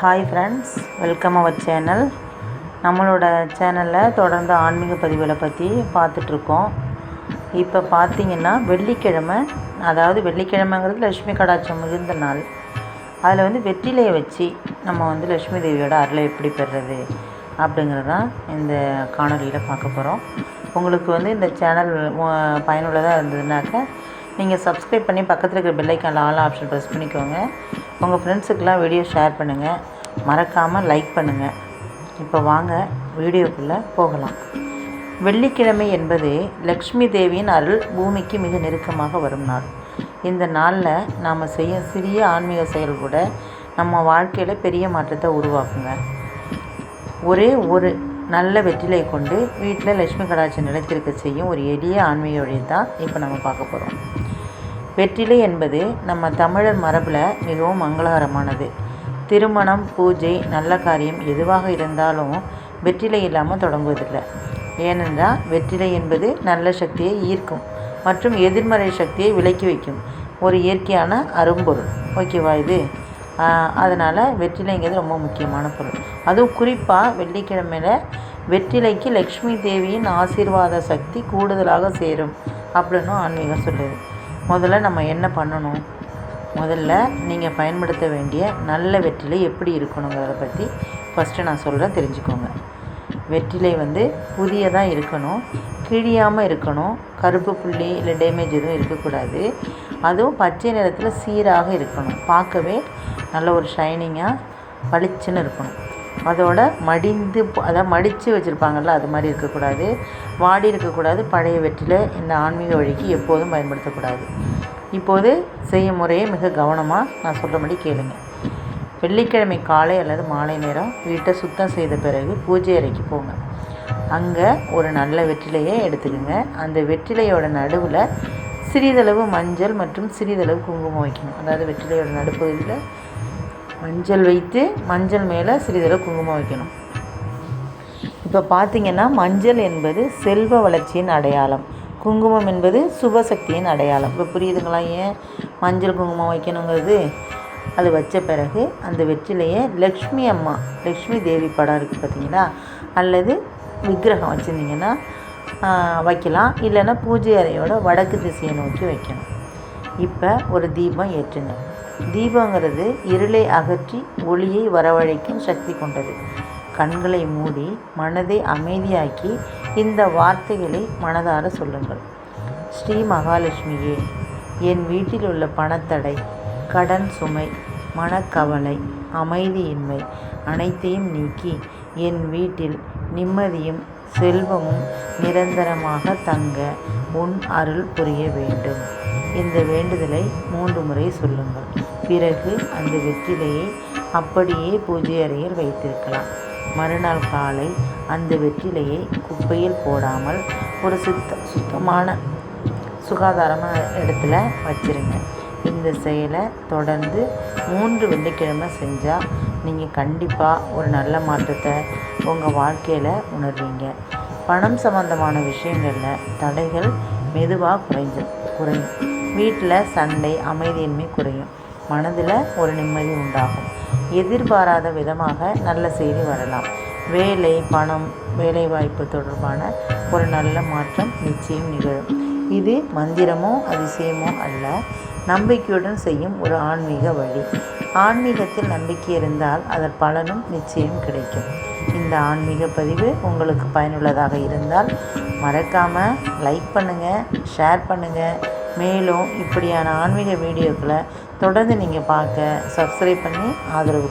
Hi friends welcome our channel நம்மளோட சேனலில் தொடர்ந்து ஆன்மீக பதிவுகளை பற்றி பார்த்துட்ருக்கோம். இப்போ பார்த்தீங்கன்னா வெள்ளிக்கிழமை அதாவது வெள்ளிக்கிழமைங்கிறது லட்சுமி கடாட்சம் மிகுந்த நாள். அதில் வந்து வெற்றிலையை வச்சு நம்ம வந்து லட்சுமி தேவியோட அருளை எப்படி பெறுறது அப்படிங்கிறது தான் இந்த காணொலியில் பார்க்க போகிறோம் உங்களுக்கு வந்து இந்த சேனல் பயனுள்ளதாக இருந்ததுனாக்கா நீங்கள் சப்ஸ்கிரைப் பண்ணி பக்கத்தில் இருக்கிற பெல்லைக்கான ஆல் ஆப்ஷன் ப்ரெஸ் பண்ணிக்கோங்க. உங்கள் ஃப்ரெண்ட்ஸுக்கெலாம் வீடியோ ஷேர் பண்ணுங்கள் மறக்காமல் லைக் பண்ணுங்கள் இப்போ வாங்க வீடியோக்குள்ளே போகலாம். வெள்ளிக்கிழமை என்பது லக்ஷ்மி தேவியின் அருள் பூமிக்கு மிக நெருக்கமாக வரும் நாள். இந்த நாளில் நாம் செய்ய சிறிய ஆன்மீக செயல் கூட நம்ம வாழ்க்கையில் பெரிய மாற்றத்தை உருவாக்குங்க. ஒரே ஒரு நல்ல வெற்றிலை கொண்டு வீட்டில் லட்சுமி கடாட்சி நிலைத்திருக்க செய்யும் ஒரு எளிய ஆன்மீக வழி தான் இப்போ நம்ம பார்க்க போகிறோம். வெற்றிலை என்பது நம்ம தமிழர் மரபில் மிகவும் மங்களகரமானது. திருமணம் பூஜை நல்ல காரியம் எதுவாக இருந்தாலும் வெற்றிலை இல்லாமல் தொடங்குவதில்லை. ஏனென்றால் வெற்றிலை என்பது நல்ல சக்தியை ஈர்க்கும் மற்றும் எதிர்மறை சக்தியை விலக்கி வைக்கும் ஒரு இயற்கையான அரும்பொருள். ஓகேவா இது? அதனால் வெற்றிலைங்கிறது ரொம்ப முக்கியமான பொருள். அதுவும் குறிப்பாக வெள்ளிக்கிழமையில் வெற்றிலைக்கு லக்ஷ்மி தேவியின் ஆசீர்வாத சக்தி கூடுதலாக சேரும் அப்படின்னு ஆன்மீகம் சொல்லுது. முதல்ல நம்ம என்ன பண்ணணும்? முதல்ல நீங்கள் பயன்படுத்த வேண்டிய நல்ல வெற்றிலை எப்படி இருக்கணுங்கிறத பற்றி ஃபஸ்ட்டு நான் சொல்கிறேன் தெரிஞ்சுக்கோங்க. வெற்றிலை வந்து புதியதாக இருக்கணும் கிழியாமல் இருக்கணும் கருப்பு புள்ளி இல்லை டேமேஜ் எதுவும் இருக்கக்கூடாது. அதுவும் பச்சை நிறத்தில் சீராக இருக்கணும். பார்க்கவே நல்ல ஒரு ஷைனிங்காக பளிச்சுன்னு இருக்கணும். அதோட மடிந்து அதாவது மடித்து வச்சுருப்பாங்கள்ல அது மாதிரி இருக்கக்கூடாது. வாடி இருக்கக்கூடாது. பழைய வெற்றிலை இந்த ஆன்மீக வழிக்கு எப்போதும் பயன்படுத்தக்கூடாது. இப்போது செய்யும் முறையை மிக கவனமாக நான் சொல்கிறபடி கேளுங்க. வெள்ளிக்கிழமை காலை அல்லது மாலை நேரம் வீட்டை சுத்தம் செய்த பிறகு பூஜை அறைக்கு போங்க. அங்கே ஒரு நல்ல வெற்றிலையை எடுத்துக்கோங்க. அந்த வெற்றிலையோட நடுவில் சிறிதளவு மஞ்சள் மற்றும் சிறிதளவு குங்குமம் வைக்கணும். அதாவது வெற்றிலையோட நடுப்பகுதியில் மஞ்சள் வைத்து மஞ்சள் மேலே சிறிதளவு குங்குமம் வைக்கணும். இப்போ பார்த்திங்கன்னா மஞ்சள் என்பது செல்வ வளர்ச்சியின் அடையாளம். குங்குமம் என்பது சுபசக்தியின் அடையாளம். இப்போ புரியுதுங்களா ஏன்? மஞ்சள் குங்குமம் வைக்கணுங்கிறது. அது வச்ச பிறகு அந்த வெற்றிலையே லக்ஷ்மி அம்மா லக்ஷ்மி தேவி படம் இருக்குது பார்த்தீங்களா அல்லது விக்கிரகம் வச்சுருந்தீங்கன்னா வைக்கலாம். இல்லைன்னா பூஜை அறையோட வடக்கு திசையை நோக்கி வைக்கணும். இப்போ ஒரு தீபம் ஏற்றுங்க. தீபங்கிறது இருளை அகற்றி ஒளியை வரவழைக்கும் சக்தி கொண்டது. கண்களை மூடி மனதை அமைதியாக்கி இந்த வார்த்தைகளை மனதார சொல்லுங்கள். ஸ்ரீ மகாலட்சுமியே என் வீட்டில் உள்ள பணத்தடை கடன் சுமை மனக்கவலை அமைதியின்மை அனைத்தையும் நீக்கி என் வீட்டில் நிம்மதியும் செல்வமும் நிரந்தரமாக தங்க உன் அருள் புரிய வேண்டும். இந்த வேண்டுதலை மூன்று முறை சொல்லுங்கள். பிறகு அந்த வெற்றிலையை அப்படியே பூஜை அறையில் வைத்திருக்கலாம். மறுநாள் காலை அந்த வெற்றிலையை குப்பையில் போடாமல் ஒரு சுத்த சுத்தமான சுகாதாரமான இடத்துல வச்சுருங்க. இந்த செயலை தொடர்ந்து மூன்று வெள்ளிக்கிழமை செஞ்சால் நீங்கள் கண்டிப்பாக ஒரு நல்ல மாற்றத்தை உங்கள் வாழ்க்கையில் உணர்வீங்க. பணம் சம்மந்தமான விஷயங்களில் தடைகள் மெதுவாக குறைஞ்சு குறையும். வீட்டில் சண்டை அமைதியின்மை குறையும். மனதில் ஒரு நிம்மதி உண்டாகும். எதிர்பாராத விதமாக நல்ல செய்தி வரலாம். வேலை பணம் வேலைவாய்ப்பு தொடர்பான ஒரு நல்ல மாற்றம் நிச்சயம் நிகழும். இது மந்திரமோ அதிசயமோ அல்ல. நம்பிக்கையுடன் செய்யும் ஒரு ஆன்மீக வழி. ஆன்மீகத்தில் நம்பிக்கை இருந்தால் அதன் பலனும் நிச்சயம் கிடைக்கும். இந்த ஆன்மீக பதிவு உங்களுக்கு பயனுள்ளதாக இருந்தால் மறக்காமல் லைக் பண்ணுங்கள் ஷேர் பண்ணுங்கள் மேலும் இப்படியான ஆன்மீக வீடியோக்களை தொடர்ந்து நீங்கள் பார்க்க சப்ஸ்கிரைப் பண்ணி ஆதரவு